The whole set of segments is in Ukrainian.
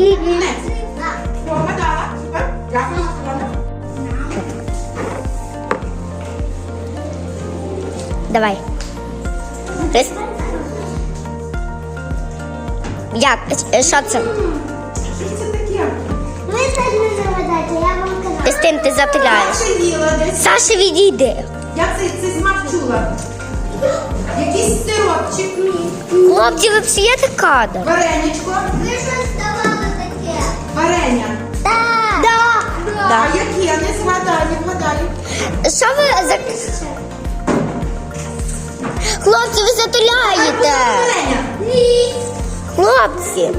İyi. Forma da Давай. Рис. Як? Що це? Що це ти затиляєш. Саша, відійди. Я це цей смак чула. Якийсь сиропчик. Ні. Хлопці, ви псуєте кадр. Вареничко. Ви щось Варення. Так. Да. А яке? Не згадаю, не вгадаю. Що ви за... Хлопці, ви затуляєте. Варення. Хлопці.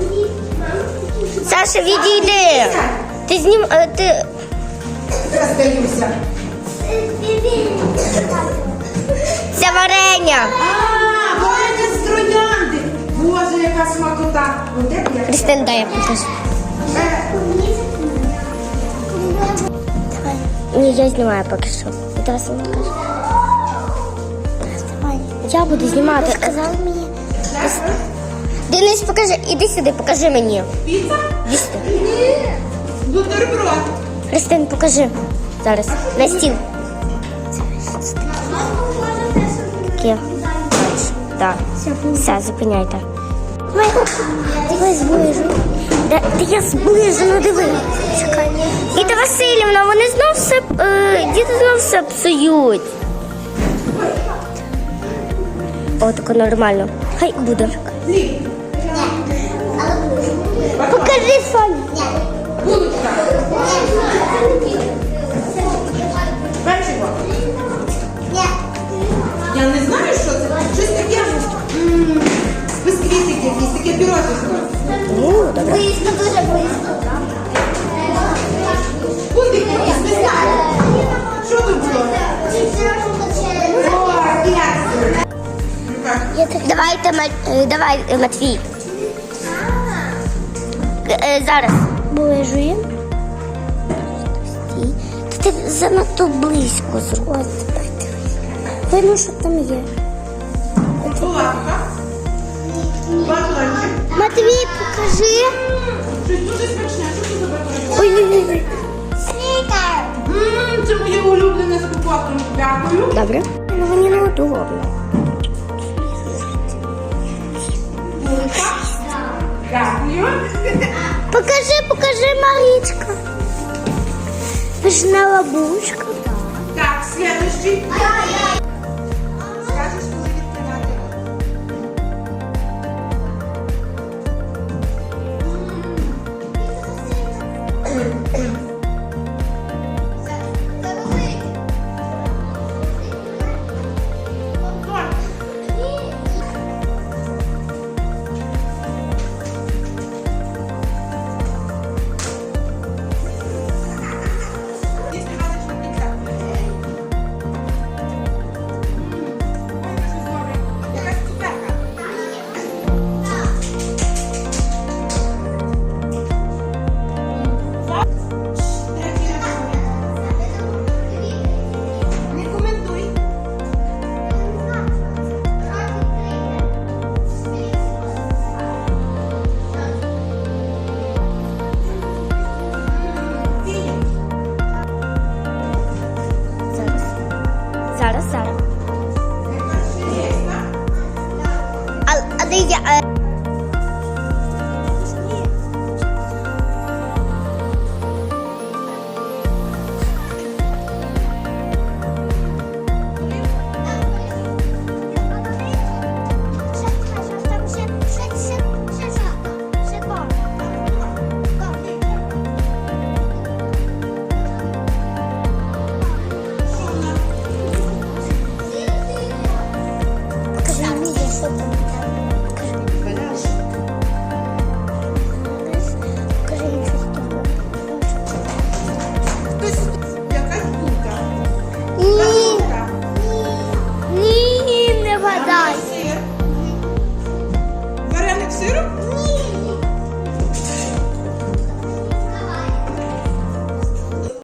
Саша, відійди. Ти знім... е, Ти... Я здаюся. Це варення. А, варення з троянди. Боже, яка смакота. Я? Кристин, дай я покажу. Ні, я знімаю поки що. І давай сама покажу. Я буду знімати. Сказали мені. Денис, покажи. Іди сюди, покажи мені. Піца? Їсти. Бутерброд. Христин, покажи. Зараз. На стіл. Таке. Так. Все, зупиняйте. Давай, давай зближу. де я зближено диви. Чекай. Діта Васильівна, вони знов все, е, діти знов все псують. О, тако нормально. Хай буде. Покажи Соня. Давайте, е, давай, е, Матвій. Е, Зараз. Ближуємо. Стій. Ти занадто близько зробив. Видно, що там є. Матвій, покажи. Ой-ой-ой. Це моє улюблене з купатом. Дякую. Добре. Ну, мені неудобно. Дякую. Покажи, покажи, Марічка. Пишна бабушка. Так, следующий. 的眼